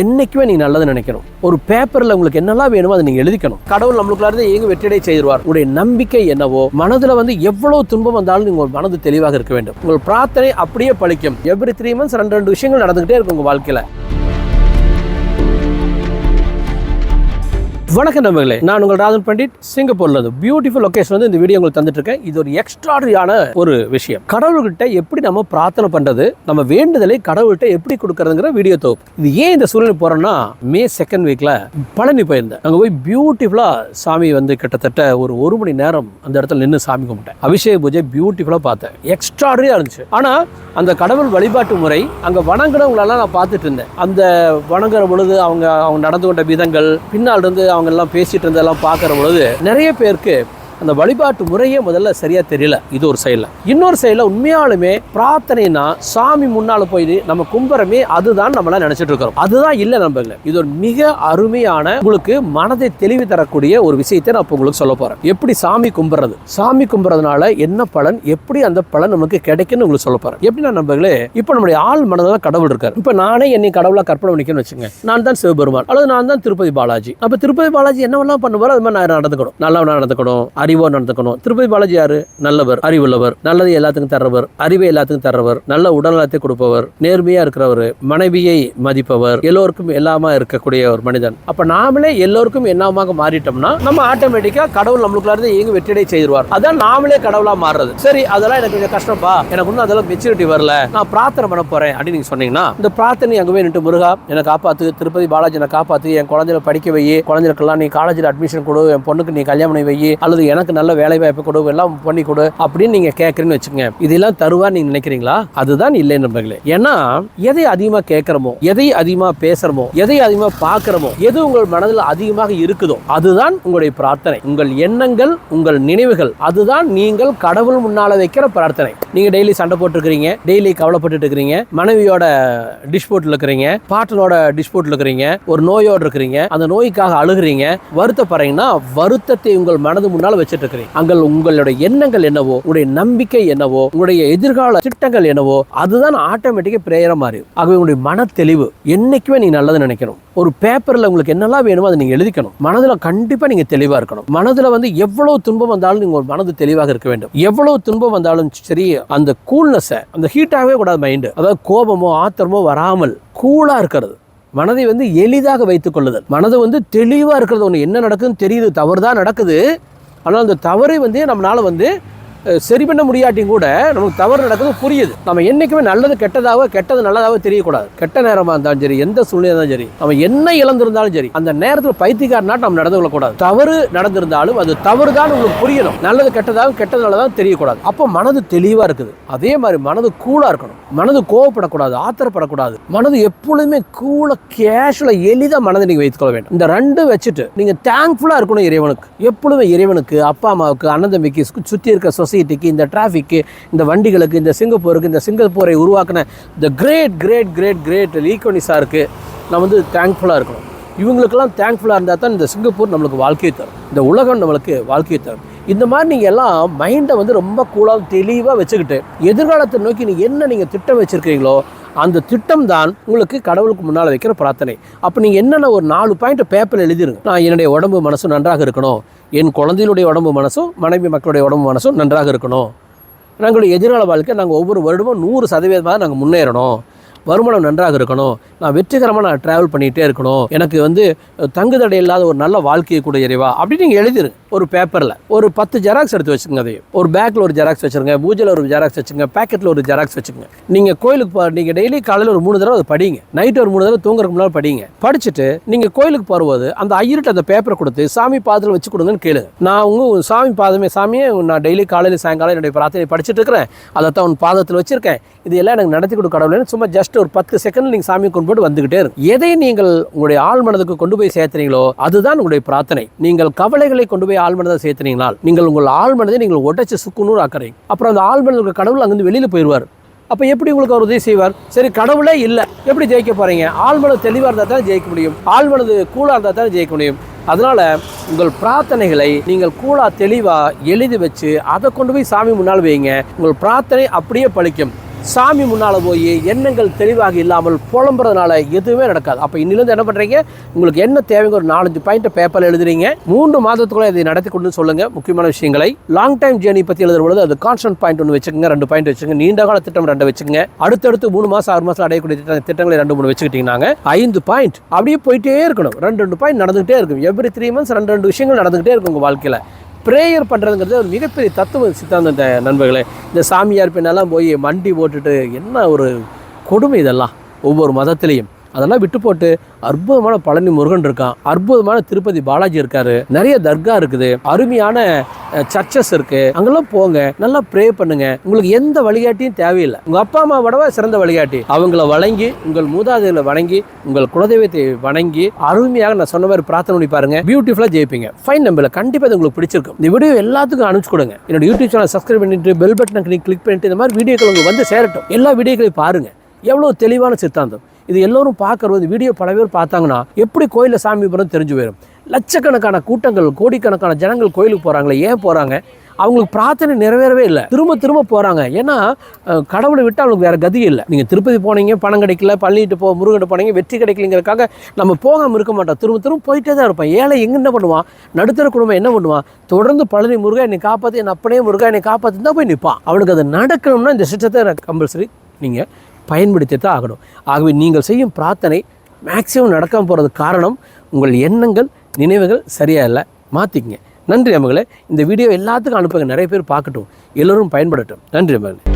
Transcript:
என்னைக்குமே நீ நல்லது நினைக்கணும். ஒரு பேப்பர்ல உங்களுக்கு என்னெல்லாம் வேணுமோ அதை நீங்க எழுதிக்கணும். கடவுள் நம்மளுக்குள்ள எங்க வெற்றிடை செய்திருவார். உங்களுடைய நம்பிக்கை என்னவோ மனதுல வந்து எவ்வளவு துன்பம் வந்தாலும் நீங்க உங்க மனது தெளிவாக இருக்க வேண்டும். உங்கள் பிரார்த்தனை அப்படியே பழிக்கும். எவ்ரி த்ரீ மந்த்ஸ் ரெண்டு ரெண்டு விஷயங்கள் நடந்துகிட்டே இருக்கும் உங்க வாழ்க்கையில. வணக்கம் நண்பர்களே நான் உங்கள் ராஜன் பண்டிட். சிங்கப்பூர்ல இருந்து பியூட்டிஃபுல் லொகேஷன் வந்து இந்த வீடியோ உங்களுக்கு தந்துட்டு இருக்கேன் இது ஒரு எக்ஸ்ட்ராடரியான ஒரு விஷயம். கடவுள்கிட்ட எப்படி நம்ம பிரார்த்தனை பண்றது நம்ம வேண்டுதலை கடவுள்கிட்ட எப்படி கொடுக்கறதுங்கிற வீடியோ தொகுப்பு. இது ஏன் இந்த சூழ்நிலை போறோம்னா மே செகண்ட் வீக்ல பழனி போயிருந்தேன். அங்க போய் பியூட்டிஃபுல்லா சாமி வந்து கிட்டத்தட்ட ஒரு ஒரு மணி நேரம் அந்த இடத்துல நின்று சாமி கும்பிட்டேன். அபிஷேக பூஜை பியூட்டிஃபுல்லா பார்த்தேன். எக்ஸ்ட்ராடரியா இருந்துச்சு. ஆனா அந்த கடவுள் வழிபாட்டு முறை அங்க வணங்குறவங்களெல்லாம் நான் பார்த்துட்டு இருந்தேன். அந்த வணங்குற பொழுது அவங்க அவங்க நடந்து கொண்ட விதங்கள் பின்னால் இருந்து அவங்க எல்லாம் பேசிட்டு இருந்ததெல்லாம் பார்க்குற பொழுது நிறைய பேருக்கு அந்த வழிபாட்டு முறையே முதல்ல சரியா தெரியல இது ஒரு சைடில் இன்னொரு சைடில் உண்மையாலுமே பிரார்த்தனைனா சாமி முன்னால போய் நம்ம கும்புறமே அதுதான் நம்மள நினைச்சிட்டு இருக்கிறோம். அதுதான் இல்லை நம்பல இது ஒரு மிக அருமையான உங்களுக்கு மனதை தெளிவு தரக்கூடிய ஒரு விஷயத்தை நான் இப்போ உங்களுக்கு சொல்ல போறேன். எப்படி சாமி கும்புறது? சாமி கும்புறதுனால என்ன பலன்? எப்படி அந்த பலன் நமக்கு கிடைக்குன்னு உங்களுக்கு சொல்ல போறேன். எப்படி நான் நம்பங்களே இப்போ நம்முடைய ஆள் மனதில் கடவுள் இருக்காரு. இப்போ நானே என்னை கடவுளாக கற்பனை பண்ணிக்கணும்னு வச்சுங்க நான் தான் சிவபெருமான் அல்லது நான் தான் திருப்பதி பாலாஜி. அப்போ திருப்பதி பாலாஜி என்னவெல்லாம் பண்ணுவாரோ அது மாதிரி நான் நடந்துக்கணும். நல்லா நடந்துக்கணும் அறிவோ நடந்துக்கணும். திருப்பதி பாலாஜி யாரு? நல்லவர் அறிவுள்ளவர் நல்லது எல்லாத்துக்கும் தர்றவர் அறிவை எல்லாத்துக்கும் தர்றவர் நல்ல உடல்நலத்தை கொடுப்பவர் நேர்மையா இருக்கிறவர் மனைவியை மதிப்பவர் எல்லோருக்கும் எல்லாமா இருக்கக்கூடிய ஒரு மனிதன். அப்ப நாமளே எல்லோருக்கும் என்னமாக மாறிட்டோம்னா நம்ம ஆட்டோமேட்டிக்கா கடவுள் நம்மளுக்குள்ள இருந்து இயங்கி வெற்றிடை செய்திருவார். அதான் நாமளே கடவுளா மாறுறது. சரி அதெல்லாம் எனக்கு கொஞ்சம் கஷ்டப்பா எனக்கு இன்னும் அதெல்லாம் மெச்சூரிட்டி வரல. நான் பிரார்த்தனை பண்ண போறேன் அப்படின்னு நீங்க சொன்னீங்கன்னா இந்த பிரார்த்தனை அங்கே போய் நின்று முருகா என்னை காப்பாத்து திருப்பதி பாலாஜி என்னை காப்பாத்து என் குழந்தைகளை படிக்க வை குழந்தைகளுக்கெல்லாம் நீ காலேஜில் அட்மிஷன் கொடு என் பொண்ணுக்கு நீ கல்யாணம் பண்ணி வை அல்லது எனக்கு எனக்கு நல்ல வேலை வாய்ப்பு கொடு எல்லாம் பண்ணி கொடு அப்படின்னு நீங்க கேட்குறீன்னு வச்சுக்கோங்க. இதெல்லாம் தருவா நீங்க நினைக்கிறீங்களா? அதுதான் இல்லை நண்பர்களே. ஏன்னா எதை அதிகமாக கேட்குறமோ எதை அதிகமாக பேசுகிறமோ எதை அதிகமாக பார்க்குறமோ எது உங்கள் மனதில் அதிகமாக இருக்குதோ அதுதான் உங்களுடைய பிரார்த்தனை. உங்கள் எண்ணங்கள் உங்கள் நினைவுகள் அதுதான் நீங்கள் கடவுள் முன்னால வைக்கிற பிரார்த்தனை. நீங்க டெய்லி சண்டை போட்டுருக்கிறீங்க டெய்லி கவலைப்பட்டுட்டு இருக்கிறீங்க மனைவியோட டிஸ்போட்ல இருக்கிறீங்க பாட்டனோட டிஸ்போட்ல இருக்கிறீங்க ஒரு நோயோடு இருக்கிறீங்க அந்த நோய்க்காக அழுகிறீங்க வருத்தப்படுறீங்கன்னா வருத்தத்தை உங்கள் மனது முன்னால் வச்சுட்டு இருக்கிறீங்க அங்கே உங்களுடைய எண்ணங்கள் என்னவோ உங்களுடைய நம்பிக்கை என்னவோ உங்களுடைய எதிர்கால திட்டங்கள் என்னவோ அதுதான் ஆட்டோமேட்டிக்காக பிரேயரா மாறி ஆகவே உங்களுடைய மன தெளிவு என்னைக்குமே நீங்கள் நல்லது நினைக்கணும். ஒரு பேப்பரில் உங்களுக்கு என்னெல்லாம் வேணுமோ அதை நீங்கள் எழுதிக்கணும். மனதில் கண்டிப்பாக நீங்கள் தெளிவாக இருக்கணும். மனதில் வந்து எவ்வளோ துன்பம் வந்தாலும் நீங்கள் ஒரு மனது தெளிவாக இருக்க வேண்டும். எவ்வளோ துன்பம் வந்தாலும் சரி அந்த கூல்னஸை அந்த ஹீட்டாகவே கூடாது மைண்டு அதாவது கோபமோ ஆத்திரமோ வராமல் கூலாக இருக்கிறது. மனதை வந்து எளிதாக வைத்துக் கொள்ளுதல். மனது வந்து தெளிவாக இருக்கிறது. ஒன்று என்ன நடக்குதுன்னு தெரியுது. தவறு தான் நடக்குது. ஆனால் அந்த தவறை வந்து நம்மளால் வந்து சரி பண்ண முடியாட்டியும் கூட நமக்கு தவறு நடக்குது புரியுது. நம்ம என்றைக்குமே நல்லது கெட்டதாக கெட்டது நல்லதாக தெரியக்கூடாது. கெட்ட நேரமாக இருந்தாலும் சரி எந்த சூழ்நிலை இருந்தாலும் சரி நம்ம என்ன இழந்திருந்தாலும் சரி அந்த நேரத்தில் பைத்தியக்காரனாட்டு நம்ம நடந்து கொள்ளக்கூடாது தவறு நடந்திருந்தாலும் அது தவறு தான் உங்களுக்கு புரியணும். நல்லது கெட்டதாக கெட்டது நல்லதாக தெரியக்கூடாது. அப்போ மனது தெளிவாக இருக்குது. அதே மாதிரி மனது கூலாக இருக்கணும். மனது கோவப்படக்கூடாது ஆத்திரப்படக்கூடாது. மனது எப்பொழுதுமே கூல கேஷுவலாக எளிதாக மனதை நீங்கள் வைத்துக்கொள்ள வேண்டும். இந்த ரெண்டும் வச்சுட்டு நீங்கள் தேங்க்ஃபுல்லாக இருக்கணும் இறைவனுக்கு. எப்பொழுதுமே இறைவனுக்கு அப்பா அம்மாவுக்கு அண்ணன் தம்பிக்கு சுற்றி இருக்க சொசைட்டிக்கு இந்த டிராஃபிக்கு இந்த வண்டிகளுக்கு இந்த சிங்கப்பூருக்கு இந்த சிங்கப்பூரை உருவாக்கின இந்த கிரேட் கிரேட் கிரேட் கிரேட் லீக்கோனிஸாருக்கு நான் வந்து தேங்க்ஃபுல்லாக இருக்கணும். இவங்களுக்கெல்லாம் தேங்க்ஃபுல்லாக இருந்தால் தான் இந்த சிங்கப்பூர் நம்மளுக்கு வாழ்க்கையை தரும். இந்த உலகம் நம்மளுக்கு வாழ்க்கையை தரும். இந்த மாதிரி நீங்கள் எல்லாம் மைண்டை வந்து ரொம்ப கூலாக தெளிவாக வச்சுக்கிட்டு எதிர்காலத்தை நோக்கி நீங்கள் என்ன நீங்கள் திட்டம் வச்சுருக்கீங்களோ அந்த திட்டம் தான் உங்களுக்கு கடவுளுக்கு முன்னால் வைக்கிற பிரார்த்தனை. அப்போ நீங்கள் என்னென்ன ஒரு நாலு பாயிண்ட் பேப்பரில் எழுதிருங்க. நான் என்னுடைய உடம்பு மனசும் நன்றாக இருக்கணும். என் குழந்தைகளுடைய உடம்பு மனசும் மனைவி மக்களுடைய உடம்பு மனசும் நன்றாக இருக்கணும். நாங்களுடைய எதிர்கால வாழ்க்கை நாங்கள் ஒவ்வொரு வருடமும் நூறு சதவீதமாக நாங்கள் முன்னேறணும். வருமானம் நன்றாக இருக்கணும். நான் வெற்றிகரமாக நான் ட்ராவல் பண்ணிகிட்டே இருக்கணும். எனக்கு வந்து தங்குதடை இல்லாத ஒரு நல்ல வாழ்க்கையை கூட இறைவா. அப்படின்னு நீங்கள் எழுதிருங்க ஒரு பேப்பரில் ஒரு பத்து ஜெராக்ஸ் எடுத்து வச்சுக்கோங்க அதையும் ஒரு பேக்கில் ஒரு ஜெராக்ஸ் வச்சுருங்க. பூஜையில் ஒரு ஜெராக்ஸ் வச்சுங்க பேக்கெட்டில் ஒரு ஜெராக்ஸ் வச்சுக்கோங்க. நீங்கள் கோயிலுக்கு போ நீங்கள் டெய்லி காலையில் ஒரு மூணு தடவை அதை படிங்க. நைட் ஒரு மூணு தடவை தூங்குறதுக்கு முன்னாடி படிங்க. படிச்சுட்டு நீங்கள் கோயிலுக்கு போகும்போது அந்த ஐயர்கிட்ட அந்த பேப்பரை கொடுத்து சாமி பாதத்தில் வச்சு கொடுங்கன்னு கேளுங்க. நான் உங்கள் சாமி பாதமே சாமியே நான் டெய்லி காலையில் சாயங்காலம் என்னுடைய பிரார்த்தனை படிச்சுட்டு இருக்கிறேன். அதைத்தான் உன் பாதத்தில் வச்சுருக்கேன். இது எல்லாம் எனக்கு நடத்தி கொடுக்க கடவுளேன்னு சும்மா ஜஸ்ட் ஒரு பத்து செகண்ட் நீங்கள் சாமி கும்பிட்டு வந்துகிட்டே இருக்கும் எதை நீங்கள் உங்களுடைய ஆழ்மனதுக்கு கொண்டு போய் சேர்த்துறீங்களோ அதுதான் உங்களுடைய பிரார்த்தனை. நீங்கள் கவலைகளை கொண்டு போய் ஆழ்மனதை மனதை நீங்கள் உங்கள் ஆழ்மனதை நீங்கள் உடைச்சு சுக்குநூறு ஆக்குறீங்க. அப்புறம் அந்த ஆழ்மனதுக்கு கடவுள் அங்கேருந்து வெளியில் போயிடுவார். அப்போ எப்படி உங்களுக்கு அவர் உதவி செய்வார்? சரி கடவுளே இல்லை. எப்படி ஜெயிக்க போறீங்க? ஆழ்மனது தெளிவாக இருந்தால் தான் ஜெயிக்க முடியும். ஆழ்மனது கூலாக இருந்தால் தான் ஜெயிக்க முடியும். அதனால் உங்கள் பிரார்த்தனைகளை நீங்கள் கூலா தெளிவாக எழுதி வச்சு அதை கொண்டு போய் சாமி முன்னால் வைங்க. உங்கள் பிரார்த்தனை அப்படியே பழிக்கும். சாமி முன்னால் போய் எண்ணங்கள் தெளிவாக இல்லாமல் புலம்புறதுனால எதுவுமே நடக்காது. அப்போ இன்னிலேருந்து என்ன பண்ணுறீங்க உங்களுக்கு என்ன தேவைங்க? ஒரு நாலஞ்சு பாயிண்ட் பேப்பரில் எழுதுறீங்க. மூன்று மாதத்துக்குள்ளே இதை நடத்தி கொண்டு சொல்லுங்க. முக்கியமான விஷயங்களை. லாங் டைம் ஜேர்னி பற்றி எழுதுற பொழுது அது கான்ஸ்டன்ட் பாயிண்ட் ஒன்று வச்சுக்கோங்க. ரெண்டு பாயிண்ட் வச்சுக்கோங்க. நீண்ட கால திட்டம் ரெண்டு வச்சுக்கோங்க. அடுத்தடுத்து மூணு மாதம் ஆறு மாதம் அடையக்கூடிய திட்ட திட்டங்களை ரெண்டு மூணு வச்சுக்கிட்டீங்கன்னாங்க ஐந்து பாயிண்ட் அப்படியே போயிட்டே இருக்கணும். ரெண்டு ரெண்டு பாயிண்ட் நடந்துகிட்டே இருக்கும். எவ்ரி த்ரீ மந்த்ஸ் ரெண்டு ரெண்டு விஷயங்கள் நடந்துகிட்டே இருக்கும் உங்கள் வாழ்க்கையில். ப்ரேயர் பண்ணுறதுங்கிறது ஒரு மிகப்பெரிய தத்துவ சித்தாந்தம் இந்த நண்பர்களே. இந்த சாமியார் பின்னெல்லாம் போய் மண்டி போட்டுட்டு என்ன ஒரு கொடுமை இதெல்லாம்? ஒவ்வொரு மதத்துலேயும். அதெல்லாம் விட்டு போட்டு அற்புதமான பழனி முருகன் இருக்கான். அற்புதமான திருப்பதி பாலாஜி இருக்காரு. நிறைய தர்கா இருக்குது. அருமையான சர்ச்சஸ் இருக்கு. அங்கெல்லாம் போங்க. நல்லா ப்ரே பண்ணுங்க. உங்களுக்கு எந்த வழிகாட்டியும் தேவையில்லை. உங்க அப்பா அம்மா விடவா சிறந்த வழிகாட்டி? அவங்கள வணங்கி உங்கள் மூதாதைகளை வணங்கி உங்கள் குலதெய்வத்தை வணங்கி அருமையாக நான் சொன்ன மாதிரி பிரார்த்தனை பண்ணி பாருங்க. பியூட்டிஃபுல்லா ஜெயிப்பீங்க. ஃபைன் நம்பல கண்டிப்பா இது உங்களுக்கு பிடிச்சிருக்கும். இந்த வீடியோ எல்லாத்துக்கும் அனுப்பிச்சு கொடுங்க. என்னோட யூடியூப் சேனல் சப்ஸ்கிரைப் பண்ணிட்டு பெல் பட்டனை கிளிக் பண்ணிட்டு இந்த மாதிரி வீடியோக்கள் உங்களுக்கு வந்து சேரட்டும். எல்லா வீடியோக்களையும் பாருங்க. எவ்வளோ தெளிவான சித்தாந்தம். இது எல்லோரும் பார்க்கறது வீடியோ பல பேர் பார்த்தாங்கன்னா எப்படி கோயிலில் சாமி தெரிஞ்சு போயிடும். லட்சக்கணக்கான கூட்டங்கள் கோடிக்கணக்கான ஜனங்கள் கோயிலுக்கு போகிறாங்களே ஏன் போகிறாங்க அவங்களுக்கு பிரார்த்தனை நிறைவேறவே இல்லை. திரும்ப திரும்ப போகிறாங்க ஏன்னா கடவுளை விட்டு அவங்களுக்கு வேறு கதி இல்லை. நீங்கள் திருப்பதி போனீங்க பணம் கிடைக்கல பள்ளிட்டு போ முருகன் போனீங்க வெற்றி கிடைக்கலங்கிறக்காக நம்ம போகாமல் இருக்க மாட்டோம். திரும்ப திரும்ப போயிட்டே தான் இருப்போம். ஏழை எங்கே என்ன பண்ணுவான்? நடுத்தர குடும்பம் என்ன பண்ணுவான்? தொடர்ந்து பழனி முருகா என்னை காப்பாற்றி என் அப்படியே முருகா என்னை காப்பாற்றி தான் போய் நிற்பான். அவனுக்கு அது நடக்கணும்னா இந்த சிஸ்டத்தை கம்பல்சரி நீங்கள் பயன்படுத்தி தான் ஆகணும். ஆகவே நீங்கள் செய்யும் பிரார்த்தனை மேக்சிமம் நடக்காமல் போகிறதுக்கு காரணம் உங்கள் எண்ணங்கள் நினைவுகள் சரியாக இல்லை மாற்றிக்கங்க நன்றி நம்மளே இந்த வீடியோ எல்லாத்துக்கும் அனுப்புங்க. நிறைய பேர் பார்க்கட்டும். எல்லோரும் பயன்படட்டும். நன்றி நம்மளே